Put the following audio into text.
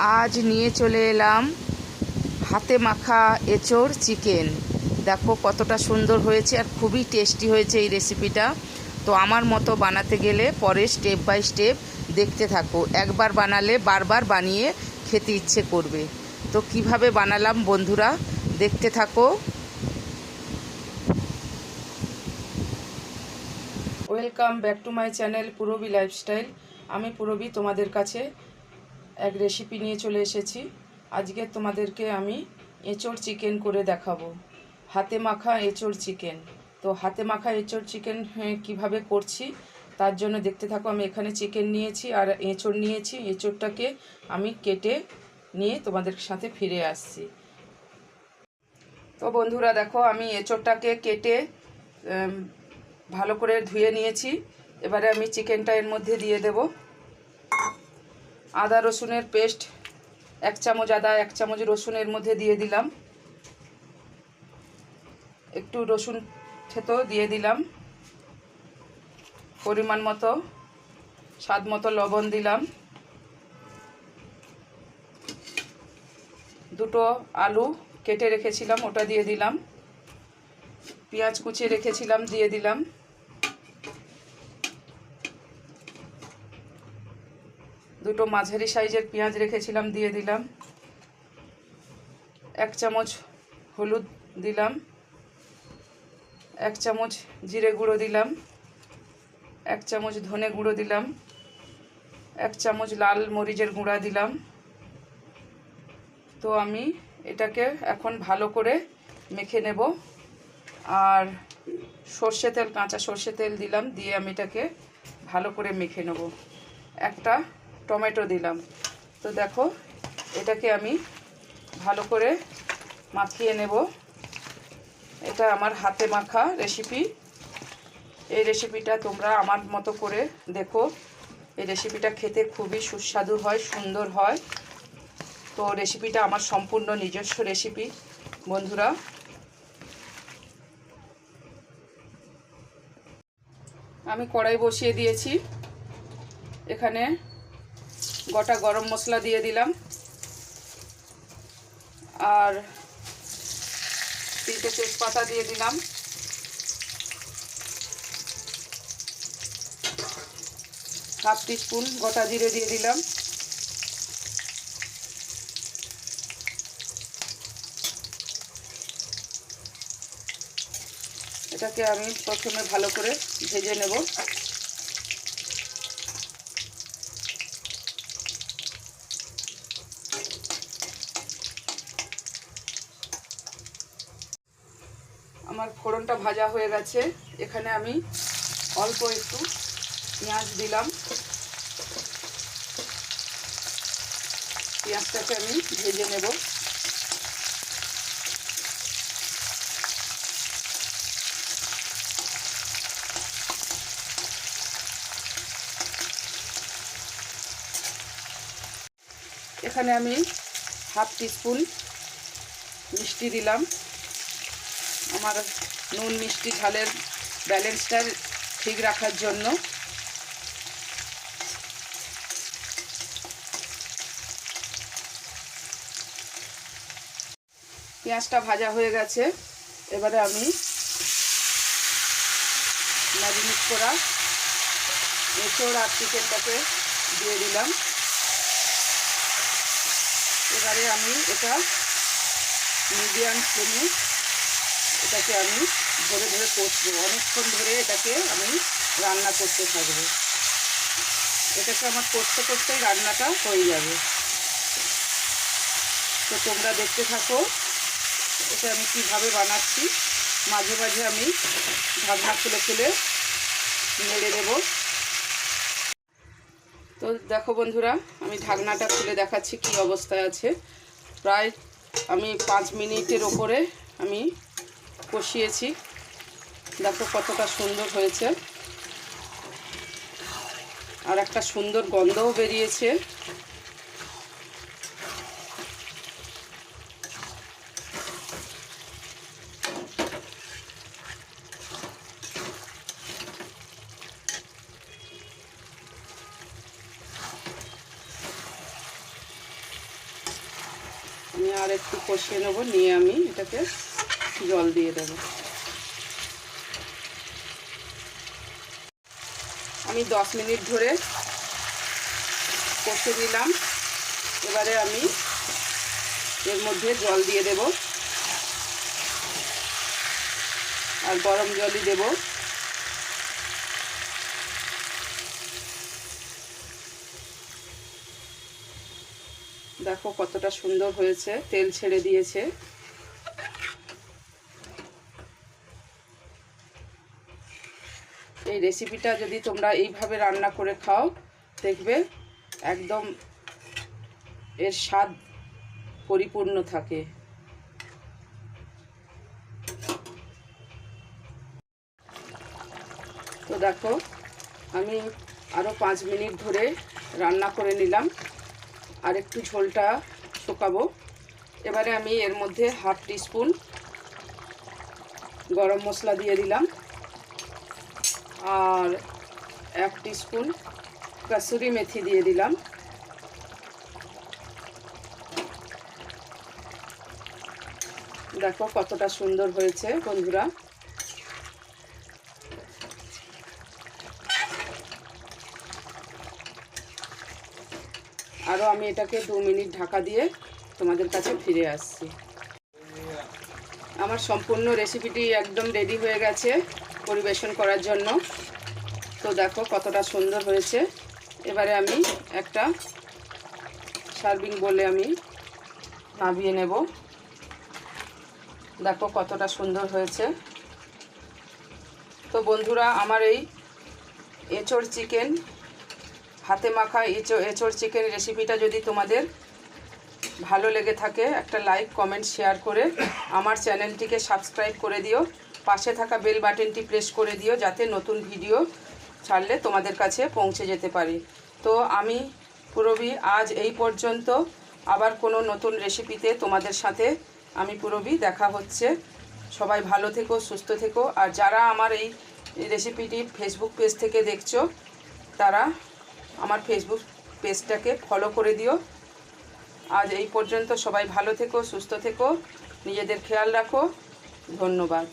আজ নিয়ে চলে এলাম হাতে মাখা এঁচোড় চিকেন। দেখো কতটা সুন্দর হয়েছে আর খুবই টেস্টি হয়েছে এই রেসিপিটা তো আমার মতো বানাতে গেলে পরে স্টেপ বাই স্টেপ দেখতে থাকো। একবার বানালে বারবার বানিয়ে খেতে ইচ্ছে করবে। তো কীভাবে বানালাম বন্ধুরা, দেখতে থাকো। Welcome back to my channel Purabi lifestyle আমি পুরবি তোমাদের কাছে এক রেসিপি নিয়ে চলে এসেছি। আজকে তোমাদেরকে আমি এঁচোড় চিকেন করে দেখাবো। হাতে মাখা এঁচোড় চিকেন তো হাতে মাখা এঁচোড় চিকেন কীভাবে করছি তার জন্য দেখতে থাকো, আমি এখানে চিকেন নিয়েছি আর এঁচোড় নিয়েছি। এঁচোড়টাকে আমি কেটে নিয়ে তোমাদের সাথে ফিরে আসছি। তো বন্ধুরা দেখো, আমি এঁচোড়টাকে কেটে ভালো করে ধুয়ে নিয়েছি। এবারে আমি চিকেনটা এর মধ্যে দিয়ে দেব। আদা রসুনের পেস্ট, এক চামচ আদা, এক চামচ রসুন এর মধ্যে দিয়ে দিলাম। একটু রসুন থেতো দিয়ে দিলাম। পরিমাণ মতো, স্বাদ মতো লবণ দিলাম। দুটো আলু কেটে রেখেছিলাম, ওটা দিয়ে দিলাম। পেঁয়াজ কুচিয়ে রেখেছিলাম, দিয়ে দিলাম। দুটো মাঝারি সাইজের পেঁয়াজ রেখেছিলাম, দিয়ে দিলাম। এক চামচ হলুদ দিলাম। এক চামচ জিরে গুঁড়ো দিলাম। এক চামচ ধনে গুঁড়ো দিলাম। এক চামচ লাল মরিচের গুঁড়া দিলাম। তো আমি এটাকে এখন ভালো করে মেখে নেব। আর সর্ষে তেল, কাঁচা সর্ষে তেল দিলাম, দিয়ে আমি এটাকে ভালো করে মেখে নেব। একটা টমেটো দিলাম। তো দেখো, এটাকে আমি ভালো করে মাখিয়ে নেব। এটা আমার হাতে মাখা রেসিপি। এই রেসিপিটা তোমরা আমার মতো করে দেখো। এই রেসিপিটা খেতে খুবই সুস্বাদু হয়, সুন্দর হয়। তো রেসিপিটা আমার সম্পূর্ণ নিজস্ব রেসিপি, বন্ধুরা। আমি কড়াই বসিয়ে দিয়েছি। এখানে গোটা গরম মশলা দিয়ে দিলাম। আর তিনটে তেজপাতা দিয়ে দিলাম। হাফ টিস্পুন গোটা জিরে দিয়ে দিলাম। এটাকে আমি প্রথমে ভালো করে ভেজে নেব আমার ফোড়নটা ভাজা হয়ে গেছে। এখানে আমি অল্প একটু পেঁয়াজ দিলাম। পেঁয়াজটাকে আমি ভেজে নেব। এখানে আমি হাফ টিস্পুন মিষ্টি দিলাম। আমার নুন, মিষ্টি, ঝালের ব্যালেন্সটা ঠিক রাখার জন্য। পেঁয়াজটা ভাজা হয়ে গেছে। এবারে আমি ম্যারিনেট করা এঁচড় আর চিকেনটাকে দিয়ে দিলাম। এবারে আমি এটা মিডিয়াম ফ্লেমে এটাকে আমি ধরে ধরে কষবো অনেকক্ষণ ধরে এটাকে আমি রান্না করতে থাকব। এটাকে আমার করতে করতেই রান্নাটা হয়ে যাবে। তো তোমরা দেখতে থাকো, এটা আমি কীভাবে বানাচ্ছি। মাঝে মাঝে আমি ঢাকনা খুলে খুলে নেড়ে দেবো। তো দেখো বন্ধুরা, আমি ঢাকনাটা খুলে দেখাচ্ছি কি অবস্থায় আছে। প্রায় আমি পাঁচ মিনিটের ওপরে আমি কষিয়েছি। দেখো কতটা সুন্দর হয়েছে। আর একটা সুন্দর গন্ধও বেরিয়েছে। আমি আর একটু কষিয়ে নেব, নিয়ে আমি এটাকে জল দিয়ে দেব। আমি দশ মিনিট ধরে কষে নিলাম। এবারে আমি এর মধ্যে জল দিয়ে দেব। আর গরম জলই দেব। দেখো কতটা সুন্দর হয়েছে, তেল ছেড়ে দিয়েছে। এই রেসিপিটা যদি তোমরা এইভাবে রান্না করে খাও, দেখবে একদম এর স্বাদ পরিপূর্ণ থাকে। তো দেখো, আমি আরও পাঁচ মিনিট ধরে রান্না করে নিলাম। আর একটু ঝোলটা শুকাবো। এবারে আমি এর মধ্যে হাফ টিস্পুন গরম মশলা দিয়ে দিলাম। আর এক টিস্পুন কাসুরি মেথি দিয়ে দিলাম। দেখো কতটা সুন্দর হয়েছে বন্ধুরা। আরও আমি এটাকে দু মিনিট ঢাকা দিয়ে তোমাদের কাছে ফিরে আসছি। আমার সম্পূর্ণ রেসিপিটি একদম রেডি হয়ে গেছে। পরিবেশন করার জন্য। তো দেখো কতটা সুন্দর হয়েছে। এবারে আমি একটা সার্ভিং বলে আমি নামিয়ে নেব। দেখো কতটা সুন্দর হয়েছে। তো বন্ধুরা, আমার এই এঁচড় চিকেন, হাতে মাখা এঁচড় এঁচড় চিকেন রেসিপিটা যদি তোমাদের ভালো লেগে থাকে, একটা লাইক, কমেন্ট, শেয়ার করে আমার চ্যানেলটিকে সাবস্ক্রাইব করে দিও। পাশে থাকা বেল বাটনটি প্রেস করে দিও যাতে নতুন ভিডিও ছাড়লে তোমাদের কাছে পৌঁছে যেতে পারি। তো আমি, পুরবি, আজ এই পর্যন্ত আবার কোনো নতুন রেসিপিতে তোমাদের সাথে আমি, পুরবি, দেখা হচ্ছে। সবাই ভালো থেকো, সুস্থ থেকো। আর যারা আমার এই রেসিপিটি ফেসবুক পেজ থেকে দেখছ, তারা আমার ফেসবুক পেজটাকে ফলো করে দিও। আজ এই পর্যন্ত সবাই ভালো থেকো, সুস্থ থেকো। নিজেদের খেয়াল রাখো। ধন্যবাদ।